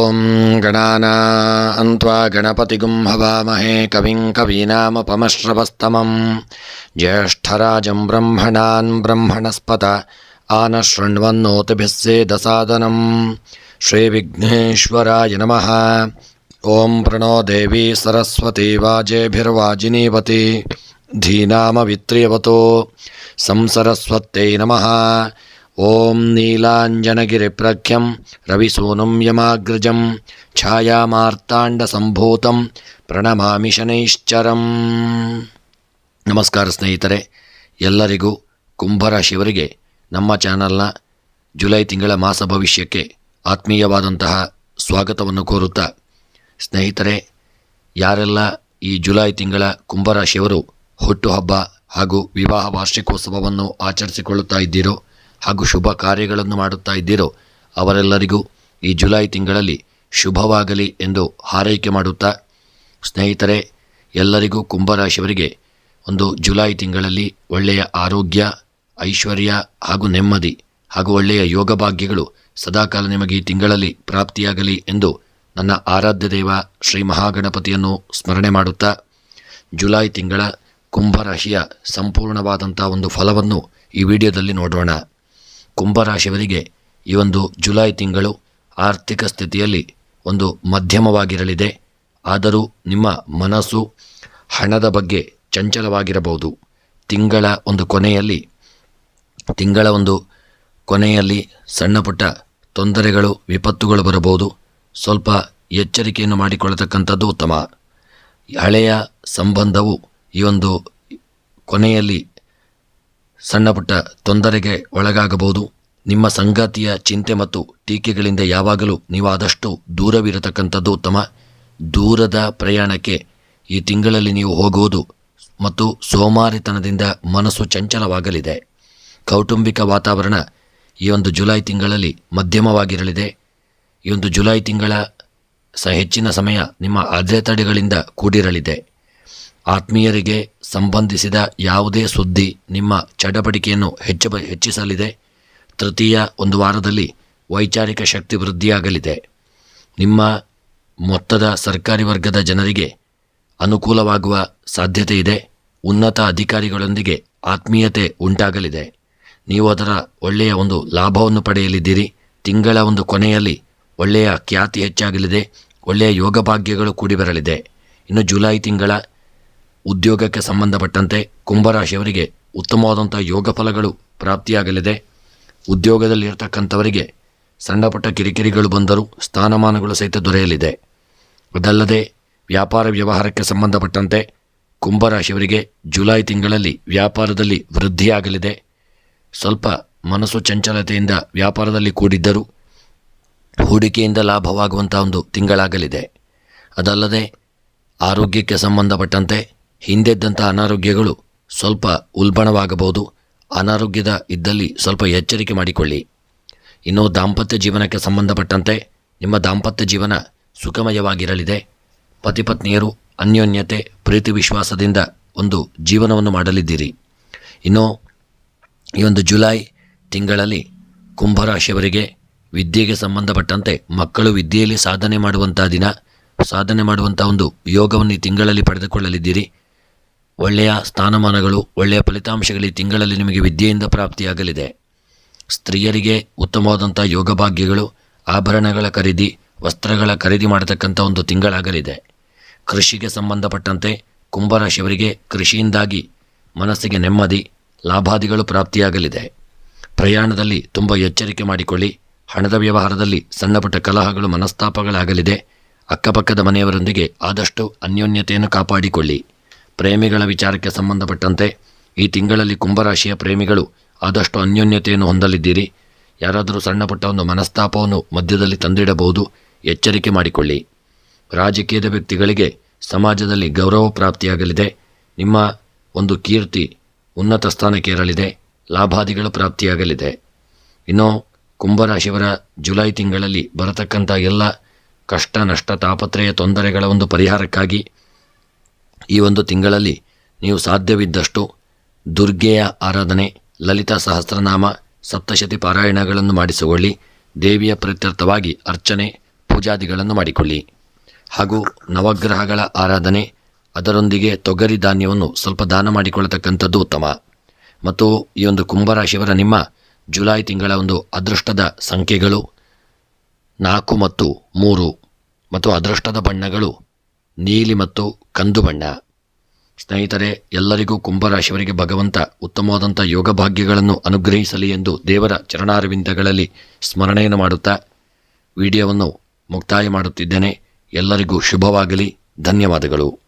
ॐ गणानान्त्वा गणपतिगुं हवामहे कविं कवीनामपमश्रवस्तमं ज्येष्ठराजं ब्रह्मणान् ब्रह्मणस्पत आनशृण्वन्नोतिभिः सेदसादनं श्रीविघ्नेश्वराय नमः ॐ प्रणो देवी सरस्वती वाजेभिर्वाजिनीवती धीनामवित्र्यवतो संसरस्वत्यै नमः ॐ नीलाञ्जनगिरिप्रख्यं रविसूनुं यमाग्रजं ಛಾಯಾಮಾರ್ತಾಂಡಸಂಭೂತಂ ಪ್ರಣಮಾಮಿ ಶನೈಶ್ಚರಂ ನಮಸ್ಕಾರ ಸ್ನೇಹಿತರೆ ಎಲ್ಲರಿಗೂ ಕುಂಭರಾಶಿಯವರಿಗೆ ನಮ್ಮ ಚಾನಲ್ನ ಜುಲೈ ತಿಂಗಳ ಮಾಸ ಭವಿಷ್ಯಕ್ಕೆ ಆತ್ಮೀಯವಾದಂತಹ ಸ್ವಾಗತವನ್ನು ಕೋರುತ್ತಾ ಸ್ನೇಹಿತರೆ ಯಾರೆಲ್ಲ ಈ ಜುಲೈ ತಿಂಗಳ ಕುಂಭರಾಶಿಯವರು ಹುಟ್ಟುಹಬ್ಬ ಹಾಗೂ ವಿವಾಹ ವಾರ್ಷಿಕೋತ್ಸವವನ್ನು ಆಚರಿಸಿಕೊಳ್ಳುತ್ತಾ ಇದ್ದೀರೋ ಹಾಗೂ ಶುಭ ಕಾರ್ಯಗಳನ್ನು ಮಾಡುತ್ತಾ ಇದ್ದೀರೋ ಅವರೆಲ್ಲರಿಗೂ ಈ ಜುಲೈ ತಿಂಗಳಲ್ಲಿ ಶುಭವಾಗಲಿ ಎಂದು ಹಾರೈಕೆ ಮಾಡುತ್ತಾ, ಸ್ನೇಹಿತರೆ, ಎಲ್ಲರಿಗೂ ಕುಂಭರಾಶಿಯವರಿಗೆ ಒಂದು ಜುಲೈ ತಿಂಗಳಲ್ಲಿ ಒಳ್ಳೆಯ ಆರೋಗ್ಯ, ಐಶ್ವರ್ಯ ಹಾಗೂ ನೆಮ್ಮದಿ ಹಾಗೂ ಒಳ್ಳೆಯ ಯೋಗ ಭಾಗ್ಯಗಳು ಸದಾಕಾಲ ನಿಮಗೆ ಈ ತಿಂಗಳಲ್ಲಿ ಪ್ರಾಪ್ತಿಯಾಗಲಿ ಎಂದು ನನ್ನ ಆರಾಧ್ಯ ದೇವ ಶ್ರೀ ಮಹಾಗಣಪತಿಯನ್ನು ಸ್ಮರಣೆ ಮಾಡುತ್ತಾ, ಜುಲೈ ತಿಂಗಳ ಕುಂಭರಾಶಿಯ ಸಂಪೂರ್ಣವಾದಂಥ ಒಂದು ಫಲವನ್ನು ಈ ವಿಡಿಯೋದಲ್ಲಿ ನೋಡೋಣ. ಕುಂಭರಾಶಿಯವರಿಗೆ ಈ ಒಂದು ಜುಲೈ ತಿಂಗಳು ಆರ್ಥಿಕ ಸ್ಥಿತಿಯಲ್ಲಿ ಒಂದು ಮಧ್ಯಮವಾಗಿರಲಿದೆ. ಆದರೂ ನಿಮ್ಮ ಮನಸ್ಸು ಹಣದ ಬಗ್ಗೆ ಚಂಚಲವಾಗಿರಬಹುದು. ತಿಂಗಳ ಒಂದು ಕೊನೆಯಲ್ಲಿ, ತಿಂಗಳ ಒಂದು ಕೊನೆಯಲ್ಲಿ ಸಣ್ಣ ಪುಟ್ಟ ತೊಂದರೆಗಳು, ವಿಪತ್ತುಗಳು ಬರಬಹುದು. ಸ್ವಲ್ಪ ಎಚ್ಚರಿಕೆಯನ್ನು ಮಾಡಿಕೊಳ್ಳತಕ್ಕಂಥದ್ದು ಉತ್ತಮ. ಹಳೆಯ ಸಂಬಂಧವು ಈ ಒಂದು ಕೊನೆಯಲ್ಲಿ ಸಣ್ಣ ಪುಟ್ಟ ತೊಂದರೆಗೆ ಒಳಗಾಗಬಹುದು. ನಿಮ್ಮ ಸಂಗಾತಿಯ ಚಿಂತೆ ಮತ್ತು ಟೀಕೆಗಳಿಂದ ಯಾವಾಗಲೂ ನೀವು ಆದಷ್ಟು ದೂರವಿರತಕ್ಕಂಥದ್ದು ಉತ್ತಮ ದೂರದ ಪ್ರಯಾಣಕ್ಕೆ ಈ ತಿಂಗಳಲ್ಲಿ ನೀವು ಹೋಗುವುದು ಮತ್ತು ಸೋಮಾರಿತನದಿಂದ ಮನಸ್ಸು ಚಂಚಲವಾಗಲಿದೆ. ಕೌಟುಂಬಿಕ ವಾತಾವರಣ ಈ ಒಂದು ಜುಲೈ ತಿಂಗಳಲ್ಲಿ ಮಧ್ಯಮವಾಗಿರಲಿದೆ. ಈ ಒಂದು ಜುಲೈ ತಿಂಗಳ ಸ ಹೆಚ್ಚಿನ ಸಮಯ ನಿಮ್ಮ ಅಡೆತಡೆಗಳಿಂದ ಕೂಡಿರಲಿದೆ. ಆತ್ಮೀಯರಿಗೆ ಸಂಬಂಧಿಸಿದ ಯಾವುದೇ ಸುದ್ದಿ ನಿಮ್ಮ ಚಟಪಟಿಕೆಯನ್ನು ಹೆಚ್ಚ ಹೆಚ್ಚಿಸಲಿದೆ. ತೃತೀಯ ಒಂದು ವಾರದಲ್ಲಿ ವೈಚಾರಿಕ ಶಕ್ತಿ ವೃದ್ಧಿಯಾಗಲಿದೆ. ನಿಮ್ಮ ಮೊತ್ತದ ಸರ್ಕಾರಿ ವರ್ಗದ ಜನರಿಗೆ ಅನುಕೂಲವಾಗುವ ಸಾಧ್ಯತೆ ಇದೆ. ಉನ್ನತ ಅಧಿಕಾರಿಗಳೊಂದಿಗೆ ಆತ್ಮೀಯತೆ ಉಂಟಾಗಲಿದೆ. ನೀವು ಅದರ ಒಳ್ಳೆಯ ಒಂದು ಲಾಭವನ್ನು ಪಡೆಯಲಿದ್ದೀರಿ. ತಿಂಗಳ ಒಂದು ಕೊನೆಯಲ್ಲಿ ಒಳ್ಳೆಯ ಖ್ಯಾತಿ ಹೆಚ್ಚಾಗಲಿದೆ. ಒಳ್ಳೆಯ ಯೋಗ ಭಾಗ್ಯಗಳು ಕೂಡಿ ಬರಲಿದೆ ಇನ್ನು ಜುಲೈ ತಿಂಗಳ ಉದ್ಯೋಗಕ್ಕೆ ಸಂಬಂಧಪಟ್ಟಂತೆ ಕುಂಭರಾಶಿಯವರಿಗೆ ಉತ್ತಮವಾದಂಥ ಯೋಗ ಫಲಗಳು ಪ್ರಾಪ್ತಿಯಾಗಲಿದೆ. ಉದ್ಯೋಗದಲ್ಲಿರ್ತಕ್ಕಂಥವರಿಗೆ ಸಣ್ಣ ಪುಟ್ಟ ಕಿರಿಕಿರಿಗಳು ಬಂದರೂ ಸ್ಥಾನಮಾನಗಳು ಸಹಿತ ದೊರೆಯಲಿದೆ. ಅದಲ್ಲದೆ ವ್ಯಾಪಾರ ವ್ಯವಹಾರಕ್ಕೆ ಸಂಬಂಧಪಟ್ಟಂತೆ ಕುಂಭರಾಶಿಯವರಿಗೆ ಜುಲೈ ತಿಂಗಳಲ್ಲಿ ವ್ಯಾಪಾರದಲ್ಲಿ ವೃದ್ಧಿಯಾಗಲಿದೆ. ಸ್ವಲ್ಪ ಮನಸ್ಸು ಚಂಚಲತೆಯಿಂದ ವ್ಯಾಪಾರದಲ್ಲಿ ಕೂಡಿದ್ದರೂ ಹೂಡಿಕೆಯಿಂದ ಲಾಭವಾಗುವಂಥ ಒಂದು ತಿಂಗಳಾಗಲಿದೆ. ಅದಲ್ಲದೆ ಆರೋಗ್ಯಕ್ಕೆ ಸಂಬಂಧಪಟ್ಟಂತೆ ಹಿಂದೆದ್ದಂಥ ಅನಾರೋಗ್ಯಗಳು ಸ್ವಲ್ಪ ಉಲ್ಬಣವಾಗಬಹುದು. ಅನಾರೋಗ್ಯದ ಇದ್ದಲ್ಲಿ ಸ್ವಲ್ಪ ಎಚ್ಚರಿಕೆ ಮಾಡಿಕೊಳ್ಳಿ. ಇನ್ನು ದಾಂಪತ್ಯ ಜೀವನಕ್ಕೆ ಸಂಬಂಧಪಟ್ಟಂತೆ ನಿಮ್ಮ ದಾಂಪತ್ಯ ಜೀವನ ಸುಖಮಯವಾಗಿರಲಿದೆ. ಪತಿಪತ್ನಿಯರು ಅನ್ಯೋನ್ಯತೆ, ಪ್ರೀತಿ ವಿಶ್ವಾಸದಿಂದ ಒಂದು ಜೀವನವನ್ನು ಮಾಡಲಿದ್ದೀರಿ. ಇನ್ನು ಈ ಒಂದು ಜುಲೈ ತಿಂಗಳಲ್ಲಿ ಕುಂಭರಾಶಿಯವರಿಗೆ ವಿದ್ಯೆಗೆ ಸಂಬಂಧಪಟ್ಟಂತೆ ಮಕ್ಕಳು ವಿದ್ಯೆಯಲ್ಲಿ ಸಾಧನೆ ಮಾಡುವಂಥ ದಿನ, ಸಾಧನೆ ಮಾಡುವಂಥ ಒಂದು ಯೋಗವನ್ನು ಈ ತಿಂಗಳಲ್ಲಿ ಪಡೆದುಕೊಳ್ಳಲಿದ್ದೀರಿ. ಒಳ್ಳೆಯ ಸ್ಥಾನಮಾನಗಳು, ಒಳ್ಳೆಯ ಫಲಿತಾಂಶಗಳು ಈ ತಿಂಗಳಲ್ಲಿ ನಿಮಗೆ ವಿದ್ಯೆಯಿಂದ ಪ್ರಾಪ್ತಿಯಾಗಲಿದೆ. ಸ್ತ್ರೀಯರಿಗೆ ಉತ್ತಮವಾದಂಥ ಯೋಗ ಭಾಗ್ಯಗಳು, ಆಭರಣಗಳ ಖರೀದಿ, ವಸ್ತ್ರಗಳ ಖರೀದಿ ಮಾಡತಕ್ಕಂಥ ಒಂದು ತಿಂಗಳಾಗಲಿದೆ. ಕೃಷಿಗೆ ಸಂಬಂಧಪಟ್ಟಂತೆ ಕುಂಭರಾಶಿಯವರಿಗೆ ಕೃಷಿಯಿಂದಾಗಿ ಮನಸ್ಸಿಗೆ ನೆಮ್ಮದಿ, ಲಾಭಾದಿಗಳು ಪ್ರಾಪ್ತಿಯಾಗಲಿದೆ. ಪ್ರಯಾಣದಲ್ಲಿ ತುಂಬ ಎಚ್ಚರಿಕೆ ಮಾಡಿಕೊಳ್ಳಿ. ಹಣದ ವ್ಯವಹಾರದಲ್ಲಿ ಸಣ್ಣಪುಟ್ಟ ಕಲಹಗಳು, ಮನಸ್ತಾಪಗಳಾಗಲಿದೆ. ಅಕ್ಕಪಕ್ಕದ ಮನೆಯವರೊಂದಿಗೆ ಆದಷ್ಟು ಅನ್ಯೋನ್ಯತೆಯನ್ನು ಕಾಪಾಡಿಕೊಳ್ಳಿ. ಪ್ರೇಮಿಗಳ ವಿಚಾರಕ್ಕೆ ಸಂಬಂಧಪಟ್ಟಂತೆ ಈ ತಿಂಗಳಲ್ಲಿ ಕುಂಭರಾಶಿಯ ಪ್ರೇಮಿಗಳು ಆದಷ್ಟು ಅನ್ಯೋನ್ಯತೆಯನ್ನು ಹೊಂದಲಿದ್ದೀರಿ. ಯಾರಾದರೂ ಸಣ್ಣಪುಟ್ಟ ಒಂದು ಮನಸ್ತಾಪವನ್ನು ಮಧ್ಯದಲ್ಲಿ ತಂದಿಡಬಹುದು, ಎಚ್ಚರಿಕೆ ಮಾಡಿಕೊಳ್ಳಿ. ರಾಜಕೀಯದ ವ್ಯಕ್ತಿಗಳಿಗೆ ಸಮಾಜದಲ್ಲಿ ಗೌರವ ಪ್ರಾಪ್ತಿಯಾಗಲಿದೆ. ನಿಮ್ಮ ಒಂದು ಕೀರ್ತಿ ಉನ್ನತ ಸ್ಥಾನಕ್ಕೇರಲಿದೆ. ಲಾಭಾದಿಗಳ ಪ್ರಾಪ್ತಿಯಾಗಲಿದೆ. ಇನ್ನು ಕುಂಭರಾಶಿಯವರ ಜುಲೈ ತಿಂಗಳಲ್ಲಿ ಬರತಕ್ಕಂಥ ಎಲ್ಲ ಕಷ್ಟ, ನಷ್ಟ, ತಾಪತ್ರಯ, ತೊಂದರೆಗಳ ಒಂದು ಪರಿಹಾರಕ್ಕಾಗಿ ಈ ಒಂದು ತಿಂಗಳಲ್ಲಿ ನೀವು ಸಾಧ್ಯವಿದ್ದಷ್ಟು ದುರ್ಗೆಯ ಆರಾಧನೆ, ಲಲಿತಾ ಸಹಸ್ರನಾಮ, ಸಪ್ತಶತಿ ಪಾರಾಯಣಗಳನ್ನು ಮಾಡಿಸಿಕೊಳ್ಳಿ, ದೇವಿಯ ಪ್ರತ್ಯರ್ಥವಾಗಿ ಅರ್ಚನೆ, ಪೂಜಾದಿಗಳನ್ನು ಮಾಡಿಕೊಳ್ಳಿ. ಹಾಗೂ ನವಗ್ರಹಗಳ ಆರಾಧನೆ, ಅದರೊಂದಿಗೆ ತೊಗರಿ ಧಾನ್ಯವನ್ನು ಸ್ವಲ್ಪ ದಾನ ಮಾಡಿಕೊಳ್ಳತಕ್ಕಂಥದ್ದು ಉತ್ತಮ. ಮತ್ತು ಈ ಒಂದು ಕುಂಭರಾಶಿಯವರ ನಿಮ್ಮ ಜುಲೈ ತಿಂಗಳ ಒಂದು ಅದೃಷ್ಟದ ಸಂಖ್ಯೆಗಳು ನಾಲ್ಕು ಮತ್ತು ಮೂರು. ಮತ್ತು ಅದೃಷ್ಟದ ಬಣ್ಣಗಳು ನೀಲಿ ಮತ್ತು ಕಂದು ಬಣ್ಣ. ಸ್ನೇಹಿತರೆ, ಎಲ್ಲರಿಗೂ ಕುಂಭರಾಶಿಯವರಿಗೆ ಭಗವಂತ ಉತ್ತಮವಾದಂಥ ಯೋಗ ಭಾಗ್ಯಗಳನ್ನು ಅನುಗ್ರಹಿಸಲಿ ಎಂದು ದೇವರ ಚರಣಾರವಿಂದಗಳಲ್ಲಿ ಸ್ಮರಣೆಯನ್ನು ಮಾಡುತ್ತಾ ವಿಡಿಯೋವನ್ನು ಮುಕ್ತಾಯ ಮಾಡುತ್ತಿದ್ದೇನೆ. ಎಲ್ಲರಿಗೂ ಶುಭವಾಗಲಿ. ಧನ್ಯವಾದಗಳು.